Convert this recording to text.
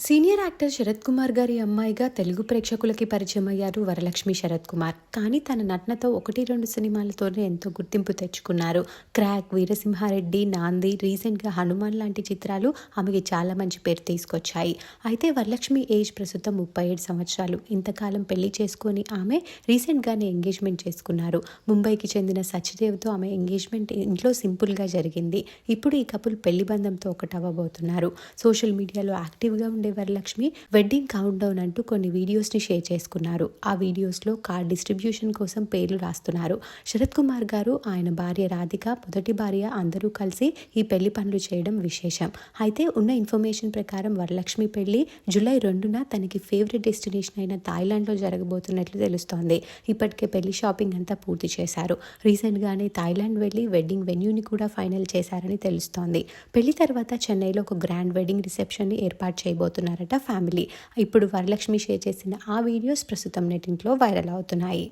Senior actor Sarath Kumar గారి అమ్మాయిగా తెలుగు ప్రేక్షకులకి పరిచయం అయ్యారు వరలక్ష్మి శరత్ కుమార్. కానీ తన నటనతో ఒకటి రెండు సినిమాలతోనే ఎంతో గుర్తింపు తెచ్చుకున్నారు. క్రాక్ వీరసింహారెడ్డి నాంది రీసెంట్గా హనుమాన్ లాంటి చిత్రాలు ఆమెకి చాలా మంచి పేరు తీసుకొచ్చాయి. అయితే వరలక్ష్మి ఏజ్ ప్రస్తుతం ముప్పై ఏడు సంవత్సరాలు. ఇంతకాలం పెళ్ళి చేసుకొని ఆమె రీసెంట్గానే ఎంగేజ్మెంట్ చేసుకున్నారు. ముంబైకి చెందిన సచ్దేవ్తో ఆమె ఎంగేజ్మెంట్ ఇంట్లో సింపుల్గా జరిగింది. ఇప్పుడు ఈ కపుల్ పెళ్ళి బంధంతో ఒకటవ్వబోతున్నారు. సోషల్ మీడియాలో యాక్టివ్గా ఉండే వరలక్ష్మి వెడ్డింగ్ కౌంట్ డౌన్ అంటూ కొన్ని వీడియోస్ని షేర్ చేసుకున్నారు. ఆ వీడియోస్లో కార్ డిస్ట్రిబ్యూషన్ కోసం పేర్లు రాస్తున్నారు. శరత్ కుమార్ గారు ఆయన భార్య రాధిక మొదటి భార్య అందరూ కలిసి ఈ పెళ్ళి పనులు చేయడం విశేషం. అయితే ఉన్న ఇన్ఫర్మేషన్ ప్రకారం వరలక్ష్మి పెళ్ళి జూలై రెండున తనకి ఫేవరెట్ డెస్టినేషన్ అయిన థాయిలాండ్లో జరగబోతున్నట్లు తెలుస్తోంది. ఇప్పటికే పెళ్ళి షాపింగ్ అంతా పూర్తి చేశారు. రీసెంట్గానే థాయిలాండ్ వెళ్ళి వెడ్డింగ్ వెన్యూని కూడా ఫైనల్ చేశారని తెలుస్తోంది. పెళ్ళి తర్వాత చెన్నైలో ఒక గ్రాండ్ వెడ్డింగ్ రిసెప్షన్ని ఏర్పాటు అవుతున్నారట ఫ్యామిలీ. ఇప్పుడు వరలక్ష్మి షేర్ చేసిన ఆ వీడియోస్ ప్రస్తుతం నెటింట్లో వైరల్ అవుతున్నాయి.